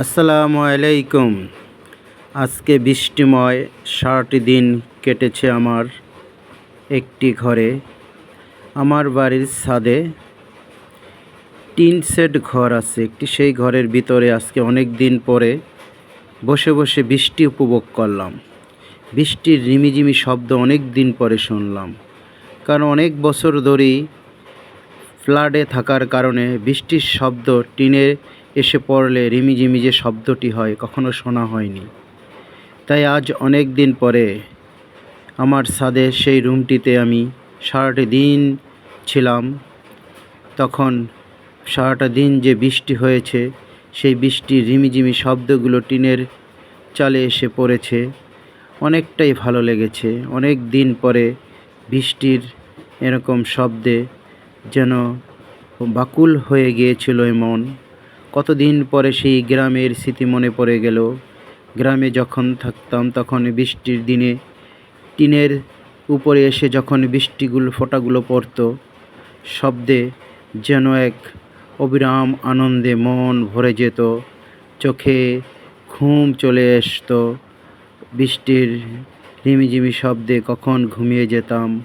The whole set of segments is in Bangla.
আসসালামু আলাইকুম। আজকে বৃষ্টিময় সারাটি দিন কেটেছে আমার একটি ঘরে, আমার বাড়ির ছাদে। টিন সেট ঘর আছে, একটি সেই ঘরের ভিতরে আজকে অনেক দিন পরে বসে বসে বৃষ্টি উপভোগ করলাম। বৃষ্টির রিমিঝিমি শব্দ অনেক দিন পরে শুনলাম, কারণ অনেক বছর ধরেই ফ্লাডে থাকার কারণে বৃষ্টির শব্দ টিনে এসে পড়লে রিমিঝিমি যে শব্দটি হয়, কখনো শোনা হয়নি। তাই আজ অনেক দিন পরে আমার ছাদে সেই রুমটিতে আমি সারাটি দিন ছিলাম। তখন সারাটা দিন যে বৃষ্টি হয়েছে, সেই বৃষ্টির রিমিঝিমি শব্দগুলো টিনের চালে এসে পড়েছে। অনেকটাই ভালো লেগেছে। অনেক দিন পরে বৃষ্টির এরকম শব্দে যেন বাকুল হয়ে গিয়েছিল মন। কতদিন পরে সেই গ্রামের স্মৃতি মনে পড়ে গেল? গ্রামে যখন থাকতাম তখন বৃষ্টির দিনে টিনের উপরে এসে যখন বৃষ্টিগুলো, ফোঁটাগুলো পড়তো, শব্দে যেন এক অবিরাম আনন্দে মন ভরে যেত। চোখে ঘুম চলে আসতো। বৃষ্টির রিমিঝিমি শব্দে কখন ঘুমিয়ে যেতাম।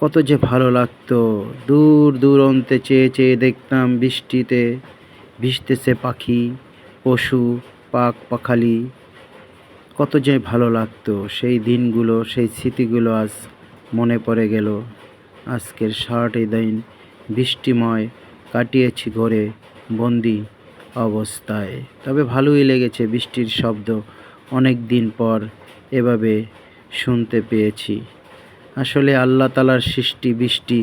কত যে ভালো লাগতো। দূর দূরান্তে চেয়ে চেয়ে দেখতাম বৃষ্টিতে। ভিজতেছে পাখি, পশু, পাক, পাখালি। কত যে ভালো লাগতো সেই দিনগুলো, সেই স্মৃতিগুলো আজ মনে পড়ে গেল। আজকের সারাটি দিন বৃষ্টিময় কাটিয়েছি ঘরে বন্দি অবস্থায়। তবে ভালোই লেগেছে বৃষ্টির শব্দ অনেক দিন পর এভাবে শুনতে পেয়েছি। আসলে আল্লাহ তালার সৃষ্টি বৃষ্টি,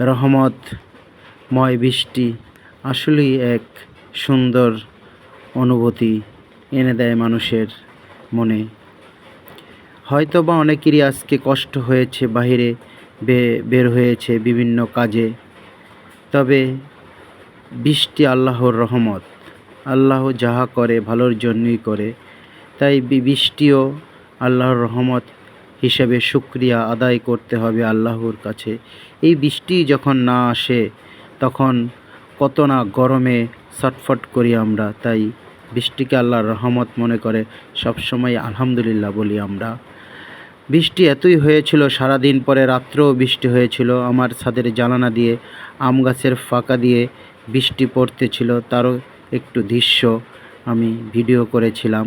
রহমতময় বৃষ্টি আসলেই এক সুন্দর অনুভূতি এনে দেয় মানুষের মনে। হয়তো বা অনেকেরই আজকে কষ্ট হয়েছে, বাহিরে বের হয়েছে বিভিন্ন কাজে। তবে বৃষ্টি আল্লাহর রহমত। আল্লাহ যাহা করে ভালোর জন্যই করে। তাই বৃষ্টিও আল্লাহর রহমত হিসেবে শুক্রিয়া আদায় করতে হবে আল্লাহর কাছে। এই বৃষ্টি যখন না আসে, তখন কত না গরমে ছটফট করি আমরা, তাই বৃষ্টিকে আল্লাহর রহমত মনে করে সবসময় আলহামদুলিল্লাহ বলি আমরা। বৃষ্টি এতই হয়েছিল, সারাদিন পরে রাত্রেও বৃষ্টি হয়েছিল, আমার ছাদের জানালা দিয়ে, আম গাছের ফাঁকা দিয়ে বৃষ্টি পড়তেছিল, তারও একটু দৃশ্য আমি ভিডিও করেছিলাম।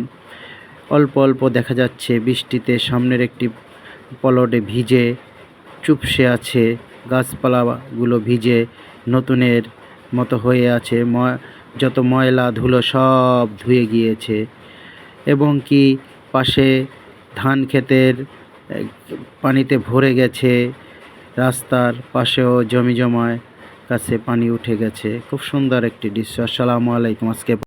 অল্প অল্প দেখা যাচ্ছে বৃষ্টিতে সামনের একটি পলটে ভিজে, চুপসে আছে, গাছপালাগুলো ভিজে, নতুনের মতো হয়ে আছে যত ময়লা, ধুলো সব ধুয়ে গিয়েছে। এবং কি পাশে ধান ক্ষেতের পানিতে ভরে গেছে, রাস্তার পাশেও জমি জমায়, কাছে পানি উঠে গেছে। খুব সুন্দর একটি দৃশ্য। আসসালামু আলাইকুম, আজকে